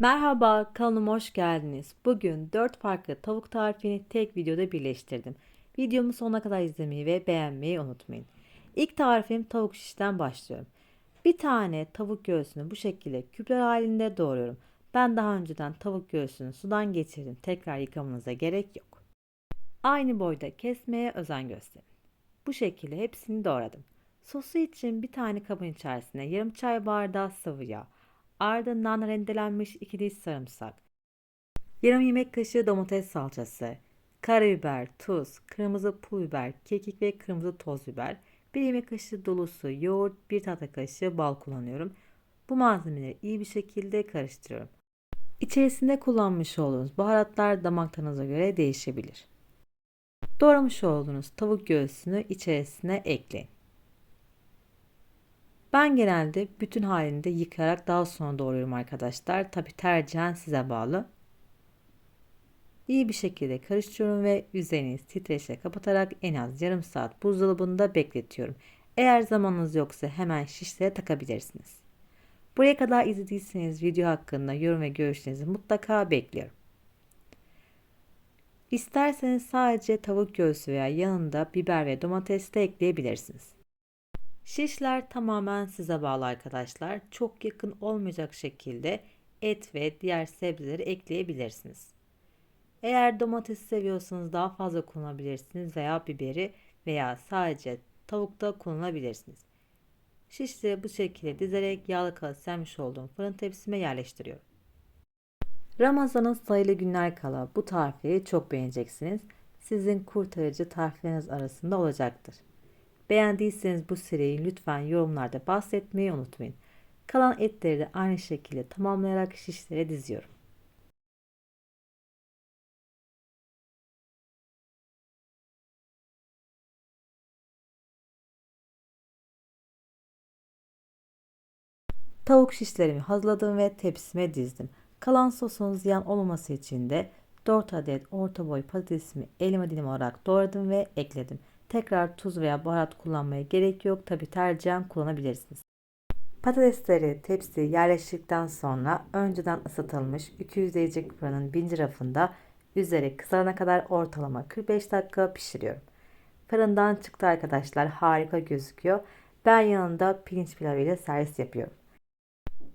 Merhaba, kanalıma hoş geldiniz. Bugün 4 farklı tavuk tarifini tek videoda birleştirdim. Videomu sonuna kadar izlemeyi ve beğenmeyi unutmayın. İlk tarifim tavuk şişten başlıyorum. Bir tane tavuk göğsünü bu şekilde küpler halinde doğruyorum. Ben daha önceden tavuk göğsünü sudan geçirdim. Tekrar yıkamanıza gerek yok. Aynı boyda kesmeye özen gösterin. Bu şekilde hepsini doğradım. Sosu için bir tane kabın içerisine yarım çay bardağı sıvı yağ, ardından rendelenmiş 2 diş sarımsak, yarım yemek kaşığı domates salçası, karabiber, tuz, kırmızı pul biber, kekik ve kırmızı toz biber, bir yemek kaşığı dolusu yoğurt, bir tatlı kaşığı bal kullanıyorum. Bu malzemeleri iyi bir şekilde karıştırıyorum. İçerisinde kullanmış olduğunuz baharatlar damak tadınıza göre değişebilir. Doğramış olduğunuz tavuk göğsünü içerisine ekleyin. Ben genelde bütün halinde yıkayarak daha sonra doğruyorum arkadaşlar. Tabi tercihen size bağlı. İyi bir şekilde karıştırıyorum ve üzerini streçle kapatarak en az yarım saat buzdolabında bekletiyorum. Eğer zamanınız yoksa hemen şişlere takabilirsiniz. Buraya kadar izlediyseniz video hakkında yorum ve görüşlerinizi mutlaka bekliyorum. İsterseniz sadece tavuk göğsü veya yanında biber ve domates de ekleyebilirsiniz. Şişler tamamen size bağlı arkadaşlar. Çok yakın olmayacak şekilde et ve diğer sebzeleri ekleyebilirsiniz. Eğer domates seviyorsanız daha fazla kullanabilirsiniz veya biberi veya sadece tavukta kullanabilirsiniz. Şişleri bu şekilde dizerek yağlı kağıt sermiş olduğum fırın tepsime yerleştiriyorum. Ramazan'ın sayılı günler kala bu tarifi çok beğeneceksiniz. Sizin kurtarıcı tarifleriniz arasında olacaktır. Beğendiyseniz bu seriyi lütfen yorumlarda bahsetmeyi unutmayın. Kalan etleri de aynı şekilde tamamlayarak şişlere diziyorum. Tavuk şişlerimi hazırladım ve tepsime dizdim. Kalan sosun ziyan olmaması için de 4 adet orta boy patatesimi elime dilim olarak doğradım ve ekledim. Tekrar tuz veya baharat kullanmaya gerek yok. Tabi tercihen kullanabilirsiniz. Patatesleri tepsiye yerleştirdikten sonra önceden ısıtılmış 200 derece fırının birinci rafında üzeri kızarana kadar ortalama 45 dakika pişiriyorum. Fırından çıktı arkadaşlar harika gözüküyor. Ben yanında pirinç pilavı ile servis yapıyorum.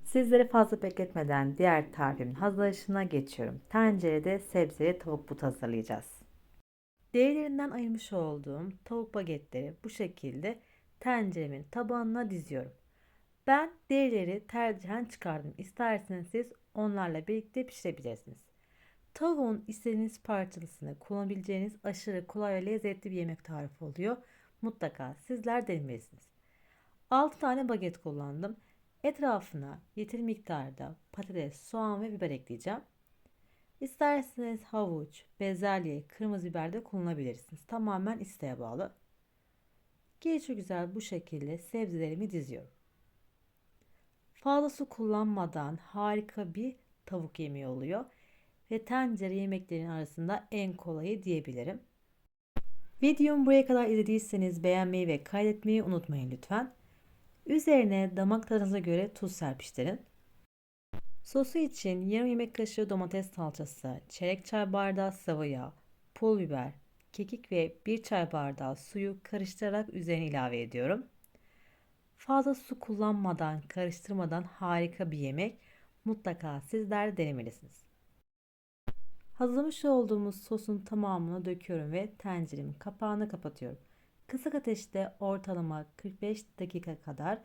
Sizleri fazla bekletmeden diğer tarifimin hazırlanışına geçiyorum. Tencerede sebzeli tavuk but hazırlayacağız. Değerlerinden ayırmış olduğum tavuk bagetleri bu şekilde tenceremin tabanına diziyorum. Ben değerleri tercihen çıkardım. İsterseniz siz onlarla birlikte pişirebilirsiniz. Tavuğun istediğiniz parçasını kullanabileceğiniz aşırı kolay ve lezzetli bir yemek tarifi oluyor. Mutlaka sizler denemelisiniz. 6 tane baget kullandım. Etrafına yeterli miktarda patates, soğan ve biber ekleyeceğim. İsterseniz havuç, bezelye, kırmızı biber de kullanabilirsiniz. Tamamen isteğe bağlı. Gelişi güzel bu şekilde sebzelerimi diziyorum. Fazla su kullanmadan harika bir tavuk yemeği oluyor. Ve tencere yemeklerin arasında en kolayı diyebilirim. Videomu buraya kadar izlediyseniz beğenmeyi ve kaydetmeyi unutmayın lütfen. Üzerine damak tadınıza göre tuz serpiştirin. Sosu için yarım yemek kaşığı domates salçası, çeyrek çay bardağı sıvı yağ, pul biber, kekik ve bir çay bardağı suyu karıştırarak üzerine ilave ediyorum. Fazla su kullanmadan, karıştırmadan harika bir yemek. Mutlaka sizler denemelisiniz. Hazırlamış olduğumuz sosun tamamını döküyorum ve tenceremin kapağını kapatıyorum. Kısık ateşte ortalama 45 dakika kadar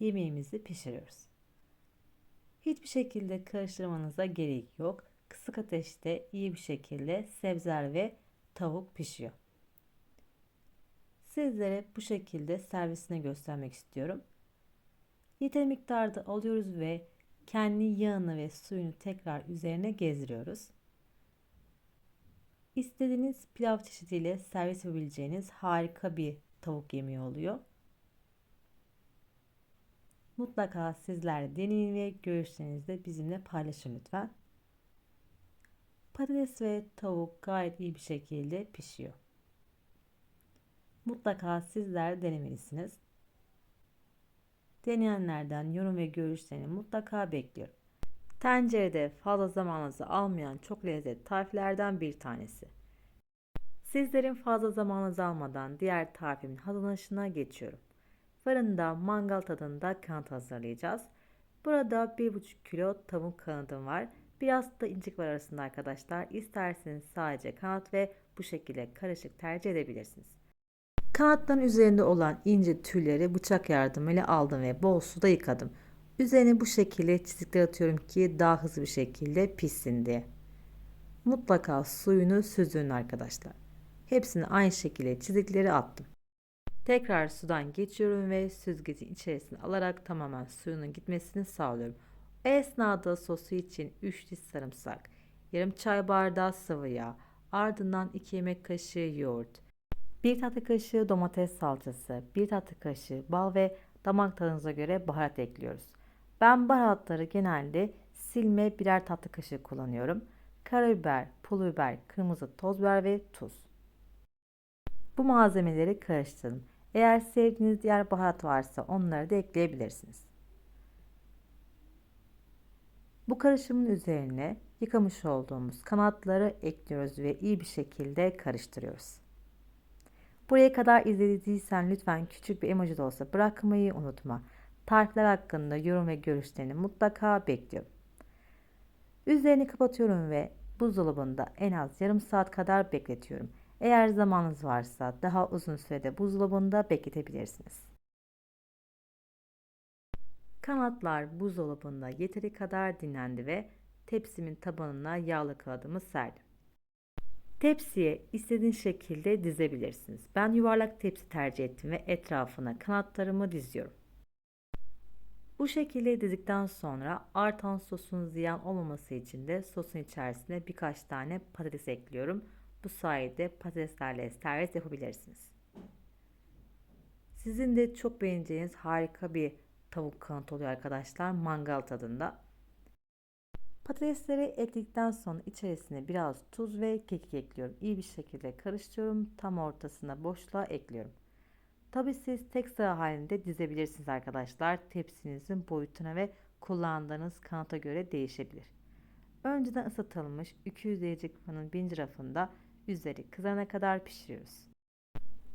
yemeğimizi pişiriyoruz. Hiçbir şekilde karıştırmanıza gerek yok. Kısık ateşte iyi bir şekilde sebzeler ve tavuk pişiyor. Sizlere bu şekilde servisini göstermek istiyorum. Yeterli miktarda alıyoruz ve kendi yağını ve suyunu tekrar üzerine gezdiriyoruz. İstediğiniz pilav çeşidiyle servis yapabileceğiniz harika bir tavuk yemeği oluyor. Mutlaka sizler deneyin ve görüşlerinizi de bizimle paylaşın lütfen. Patates ve tavuk gayet iyi bir şekilde pişiyor. Mutlaka sizler denemelisiniz. Deneyenlerden yorum ve görüşlerini mutlaka bekliyorum. Tencerede fazla zamanınızı almayan çok lezzetli tariflerden bir tanesi. Sizlerin fazla zamanınızı almadan diğer tarifimin hazırlanışına geçiyorum. Fırında mangal tadında kanat hazırlayacağız. Burada 1,5 kilo tavuk kanadım var. Biraz da incik var arasında arkadaşlar. İsterseniz sadece kanat ve bu şekilde karışık tercih edebilirsiniz. Kanatların üzerinde olan ince tüyleri bıçak yardımıyla aldım ve bol suda yıkadım. Üzerine bu şekilde çizikler atıyorum ki daha hızlı bir şekilde pişsin diye. Mutlaka suyunu süzün arkadaşlar. Hepsini aynı şekilde çizikleri attım. Tekrar sudan geçiyorum ve süzgecin içerisine alarak tamamen suyunun gitmesini sağlıyorum. O esnada sosu için 3 diş sarımsak, yarım çay bardağı sıvı yağ, ardından 2 yemek kaşığı yoğurt, 1 tatlı kaşığı domates salçası, 1 tatlı kaşığı bal ve damak tadınıza göre baharat ekliyoruz. Ben baharatları genelde silme birer tatlı kaşığı kullanıyorum. Karabiber, pul biber, kırmızı toz biber ve tuz. Bu malzemeleri karıştırın. Eğer sevdiğiniz diğer baharat varsa onları da ekleyebilirsiniz. Bu karışımın üzerine yıkamış olduğumuz kanatları ekliyoruz ve iyi bir şekilde karıştırıyoruz. Buraya kadar izlediysen lütfen küçük bir emoji de olsa bırakmayı unutma. Tarifler hakkında yorum ve görüşlerini mutlaka bekliyorum. Üzerini kapatıyorum ve buzdolabında en az yarım saat kadar bekletiyorum. Eğer zamanınız varsa daha uzun sürede buzdolabında bekletebilirsiniz. Kanatlar buzdolabında yeteri kadar dinlendi ve tepsimin tabanına yağlı kağıdımı serdim. Tepsiye istediğiniz şekilde dizebilirsiniz. Ben yuvarlak tepsi tercih ettim ve etrafına kanatlarımı diziyorum. Bu şekilde dizdikten sonra artan sosun ziyan olmaması için de sosun içerisine birkaç tane patates ekliyorum. Bu sayede patateslerle servis yapabilirsiniz. Sizin de çok beğeneceğiniz harika bir tavuk kanat oluyor arkadaşlar mangal tadında. Patatesleri ekledikten sonra içerisine biraz tuz ve kekik ekliyorum. İyi bir şekilde karıştırıyorum. Tam ortasına boşluğa ekliyorum. Tabi siz tek sıra halinde dizebilirsiniz arkadaşlar. Tepsinizin boyutuna ve kullandığınız kanata göre değişebilir. Önceden ısıtılmış 200 derece fırının birinci rafında üzeri kızana kadar pişiriyoruz.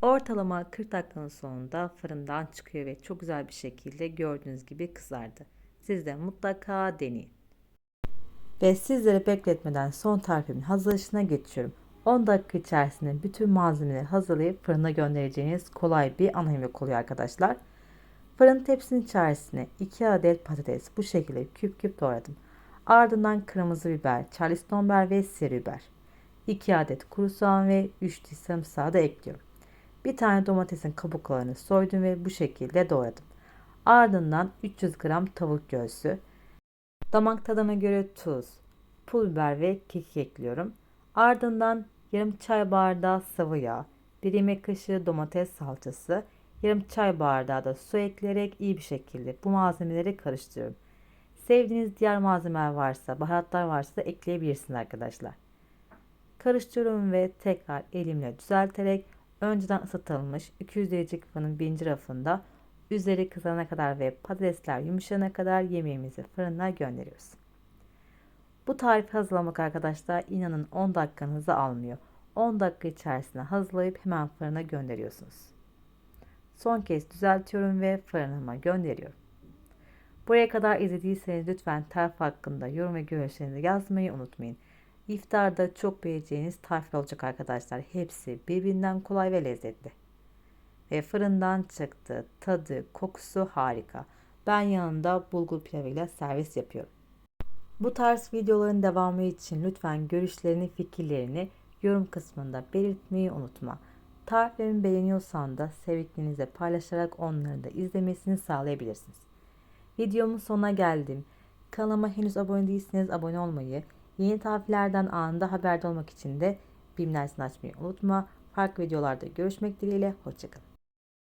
Ortalama 40 dakikanın sonunda fırından çıkıyor ve çok güzel bir şekilde gördüğünüz gibi kızardı. Siz de mutlaka deneyin. Ve sizleri bekletmeden son tarifimin hazırlayışına geçiyorum. 10 dakika içerisinde bütün malzemeleri hazırlayıp fırına göndereceğiniz kolay bir ana yemek oluyor arkadaşlar. Fırın tepsinin içerisine 2 adet patates bu şekilde küp küp doğradım. Ardından kırmızı biber, charleston biber ve seri biber. 2 adet kuru soğan ve 3 diş sarımsağı da ekliyorum. Bir tane domatesin kabuklarını soydum ve bu şekilde doğradım. Ardından 300 gram tavuk göğsü, damak tadına göre tuz, pul biber ve kekik ekliyorum. Ardından yarım çay bardağı sıvı yağ, 1 yemek kaşığı domates salçası, yarım çay bardağı da su ekleyerek iyi bir şekilde bu malzemeleri karıştırıyorum. Sevdiğiniz diğer malzemeler varsa, baharatlar varsa da ekleyebilirsiniz arkadaşlar. Karıştırıyorum ve tekrar elimle düzelterek önceden ısıtılmış 200 derece fırının birinci rafında üzeri kızana kadar ve patatesler yumuşana kadar yemeğimizi fırına gönderiyoruz. Bu tarifi hazırlamak arkadaşlar inanın 10 dakikanızı almıyor. 10 dakika içerisinde hazırlayıp hemen fırına gönderiyorsunuz. Son kez düzeltiyorum ve fırınıma gönderiyorum. Buraya kadar izlediyseniz lütfen tarif hakkında yorum ve görüşlerinizi yazmayı unutmayın. İftarda çok beğeneceğiniz tarifler olacak arkadaşlar. Hepsi birbirinden kolay ve lezzetli. Ve fırından çıktı. Tadı, kokusu harika. Ben yanında bulgur pilavıyla servis yapıyorum. Bu tarz videoların devamı için lütfen görüşlerini, fikirlerini yorum kısmında belirtmeyi unutma. Tariflerimi beğeniyorsan da sevdiklerinizle paylaşarak onları da izlemesini sağlayabilirsiniz. Videomun sonuna geldim. Kanalıma henüz abone değilseniz abone olmayı, yeni tariflerden anında haberdar olmak için de bildirimleri açmayı unutma. Farklı videolarda görüşmek dileğiyle. Hoşçakalın.